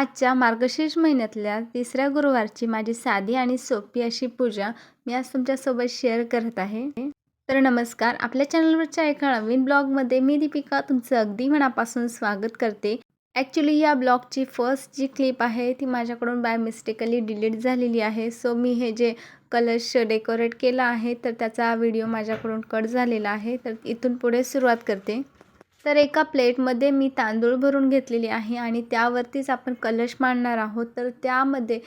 आजच्या मार्गशीर्ष महिन्यातल्या तिसऱ्या गुरुवारची माझी साधी आणि सोपी अशी पूजा मी आज तुमच्यासोबत शेअर करत आहे. तर नमस्कार आपल्या चॅनलवरच्या एका नवीन ब्लॉगमध्ये मी दीपिका तुमचं अगदी मनापासून स्वागत करते. ॲक्च्युली या ब्लॉगची फर्स्ट जी क्लिप आहे ती माझ्याकडून बाय मिस्टेकली डिलीट झालेली आहे. सो मी हे जे कलर्स डेकोरेट केला आहे तर त्याचा व्हिडिओ माझ्याकडून कट झालेला आहे. तर इथून पुढे सुरुवात करते. तर एका प्लेटमध्ये मी तांदूळ भरून घेतलेली आहे आणि त्यावरतीच आपण कलश मांडणार आहोत. तर त्यामध्ये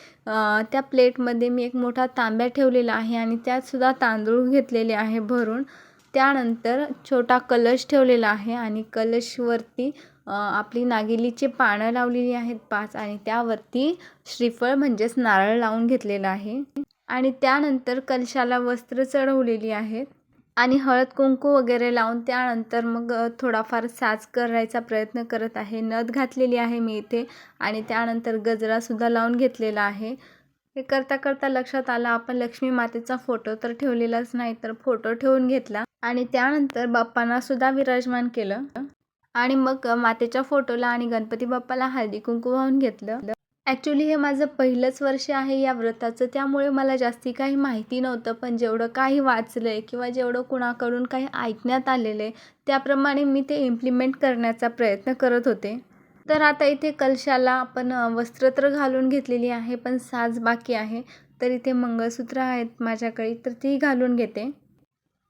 त्या प्लेटमध्ये मी एक मोठा तांब्या ठेवलेला आहे आणि त्यातसुद्धा तांदूळ घेतलेले आहे भरून. त्यानंतर छोटा कलश ठेवलेला आहे आणि कलशवरती आपली नागिलीची पानं लावलेली आहेत पाच आणि त्यावरती श्रीफळ म्हणजेच नारळ लावून घेतलेला आहे. आणि त्यानंतर कलशाला वस्त्र चढवलेली आहेत. आणि हळद कुंकू वगैरे लावून त्यानंतर मग थोडाफार साज करायचा प्रयत्न करत आहे. नथ घातलेली आहे मी इथे आणि त्यानंतर गजरासुद्धा लावून घेतलेला आहे. हे करता करता लक्षात आलं आपण लक्ष्मी मातेचा फोटो तर ठेवलेलाच नाही तर फोटो ठेवून घेतला आणि त्यानंतर बाप्पांना सुद्धा विराजमान केलं. आणि मग मातेच्या फोटोला आणि गणपती बाप्पाला हळदी कुंकू वाहून घेतलं. ॲक्च्युली हे माझं पहिलंच वर्ष आहे या व्रताचं. त्यामुळे मला जास्ती काही माहिती नव्हतं पण जेवढं काही वाचलं आहे किंवा जेवढं कुणाकडून काही ऐकण्यात आलेलं आहे त्याप्रमाणे मी ते इम्प्लिमेंट करण्याचा प्रयत्न करत होते. तर आता इथे कलशाला आपण वस्त्र तर घालून घेतलेली आहे पण साज बाकी आहे. तर इथे मंगळसूत्र आहेत माझ्याकडे तर ती घालून घेते.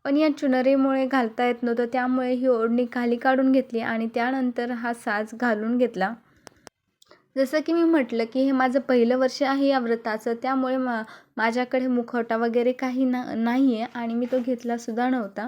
पण या चुनरीमुळे घालता येत नव्हतं त्यामुळे ही ओढणी खाली काढून घेतली आणि त्यानंतर हा साज घालून घेतला. जसं की मी म्हटलं की हे माझं पहिलं वर्ष आहे या व्रताचं त्यामुळे मा माझ्याकडे मुखवटा वगैरे काही ना नाही आहे आणि मी तो घेतलासुद्धा नव्हता.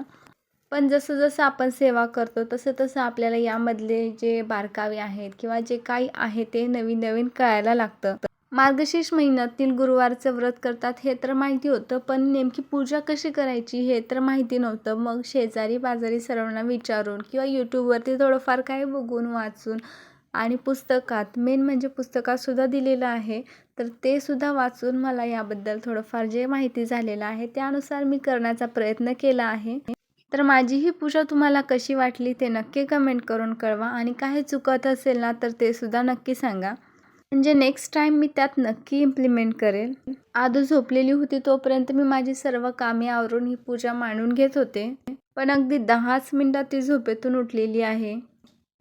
पण जसं जसं आपण सेवा करतो तसं तसं आपल्याला यामधले जे बारकावे आहेत किंवा जे काही आहे ते नवीन नवीन कळायला लागतं. मार्गशीर्ष महिन्यातील गुरुवारचं व्रत करतात हे तर माहिती होतं पण नेमकी पूजा कशी करायची हे तर माहिती नव्हतं. मग शेजारी बाजारी सर्वांना विचारून किंवा यूट्यूबवरती थोडंफार काही बघून वाचून आणि पुस्तकात मेन म्हणजे पुस्तकातसुद्धा दिलेलं आहे. तर ते सुद्धा वाचून मला याबद्दल थोडंफार जे माहिती झालेलं आहे त्यानुसार मी करण्याचा प्रयत्न केला आहे. तर माझी ही पूजा तुम्हाला कशी वाटली ते नक्की कमेंट करून कळवा. आणि काही चुकत असेल ना तर ते सुद्धा नक्की सांगा. म्हणजे नेक्स्ट टाईम मी त्यात नक्की इम्प्लिमेंट करेल. आधी झोपलेली होती तोपर्यंत मी माझी सर्व कामे आवरून ही पूजा मांडून घेत होते. पण अगदी दहाच मिनटात ती झोपेतून उठलेली आहे.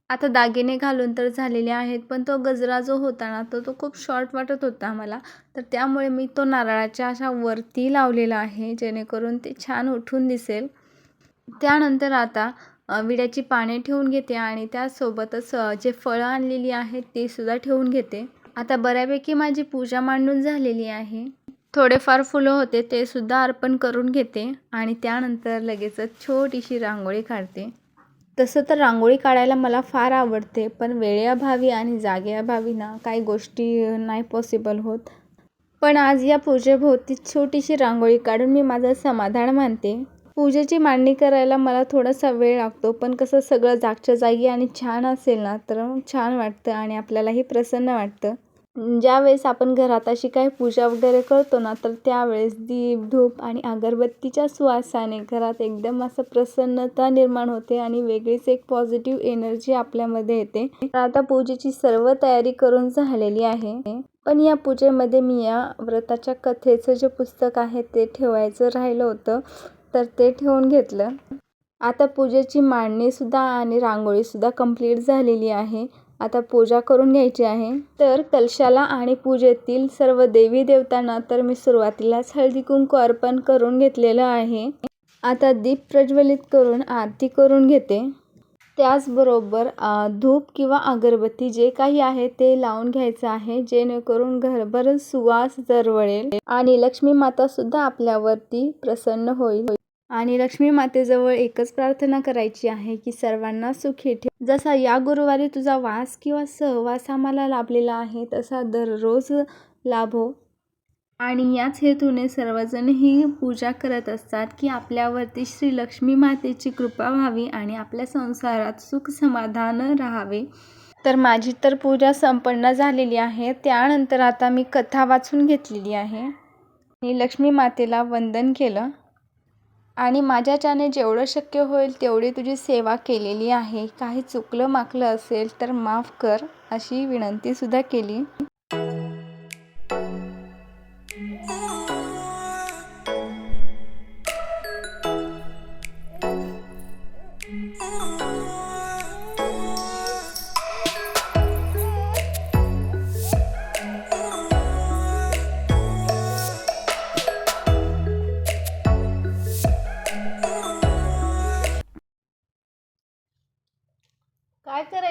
आता दागिने घालून तर झालेले आहेत पण तो गजरा जो होता ना तो तो खूप शॉर्ट वाटत होता मला तर त्यामुळे मी तो नारळाच्या अशा वरती लावलेला आहे जेणेकरून ते छान उठून दिसेल. त्यानंतर आता विड्याची पाने ठेवून घेते आणि त्यासोबतच जे फळं आणलेली आहेत ती सुद्धा ठेवून घेते. आता बऱ्यापैकी माझी पूजा मांडून झालेली आहे. थोडेफार फुलं होते ते सुद्धा अर्पण करून घेते आणि त्यानंतर लगेचच छोटीशी रांगोळी काढते. तसं तर रांगोळी काढायला मला फार आवडते पण वेळेअभावी आणि जागेअभावी ना काही गोष्टी नाही पॉसिबल होत. पण आज या पूजेभोवती छोटीशी रांगोळी काढून मी माझं समाधान मानते. पूजेची मांडणी करायला मला थोडासा वेळ लागतो पण कसं सगळं जागच्या जागी आणि छान असेल ना तर छान वाटतं आणि आपल्यालाही प्रसन्न वाटतं. ज्यावेळेस आपण घरात अशी काही पूजा वगैरे करतो ना तर त्यावेळेस दीप धूप आणि अगरबत्तीच्या सुवासाने घरात एकदम असं प्रसन्नता निर्माण होते आणि वेगळीच एक पॉझिटिव्ह एनर्जी आपल्यामध्ये येते. आता पूजेची सर्व तयारी करून झालेली आहे. पण या पूजेमध्ये मी या व्रताच्या कथेचं जे पुस्तक आहे ते ठेवायचं राहिलं होतं तर ते ठेवून घेतलं. आता पूजेची मांडणीसुद्धा आणि रांगोळीसुद्धा कंप्लीट झालेली आहे. आता पूजा करून घ्यायची आहे. तर कलशाला आणि पूजेतील सर्व देवी देवतांना तर मी सुरुवातीलाच हळदी कुंकू अर्पण करून घेतलेलं आहे. आता दीप प्रज्वलित करून आरती करून घेते. त्याचबरोबर धूप किंवा अगरबत्ती जे काही आहे ते लावून घ्यायचं आहे जेणेकरून घरभर सुवास दरवळेल आणि लक्ष्मी माता सुद्धा आपल्यावरती प्रसन्न होईल. आणि लक्ष्मी मातेजवळ एकच प्रार्थना करायची आहे की सर्वांना सुखी ठेव. जसा या गुरुवारी तुझा वास किंवा सहवास आम्हाला लाभलेला आहे तसा दररोज लाभो. आणि याच हेतूने सर्वजण ही पूजा करत असतात की आपल्यावरती श्री लक्ष्मी मातेची कृपा व्हावी आणि आपल्या संसारात सुख समाधान राहावे. तर माझी तर पूजा संपन्न झालेली आहे त्यानंतर आता मी कथा वाचून घेतलेली आहे. आणि लक्ष्मी मातेला वंदन केलं. आणि माझ्याच्याने जेवढं शक्य होईल तेवढी तुझी सेवा केलेली आहे. काही चुकलं माकलं असेल तर माफ कर अशी विनंतीसुद्धा केली.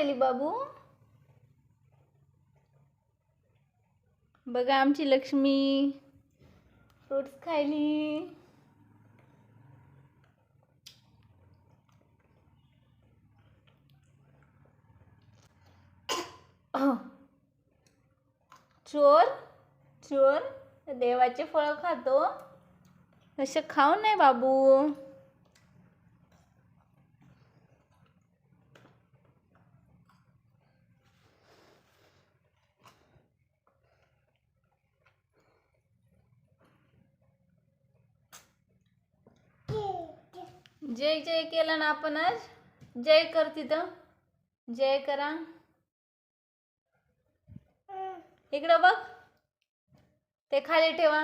काय बाबू? बघा आमची लक्ष्मी. फ्रुट्स खायली. चोर चोर देवाचे फळ खातो. असे खाऊ नाही बाबू. जय जय केला ना आपण आज? जय कर तिथं. जय करा. इकडं बघ. ते खाली ठेवा.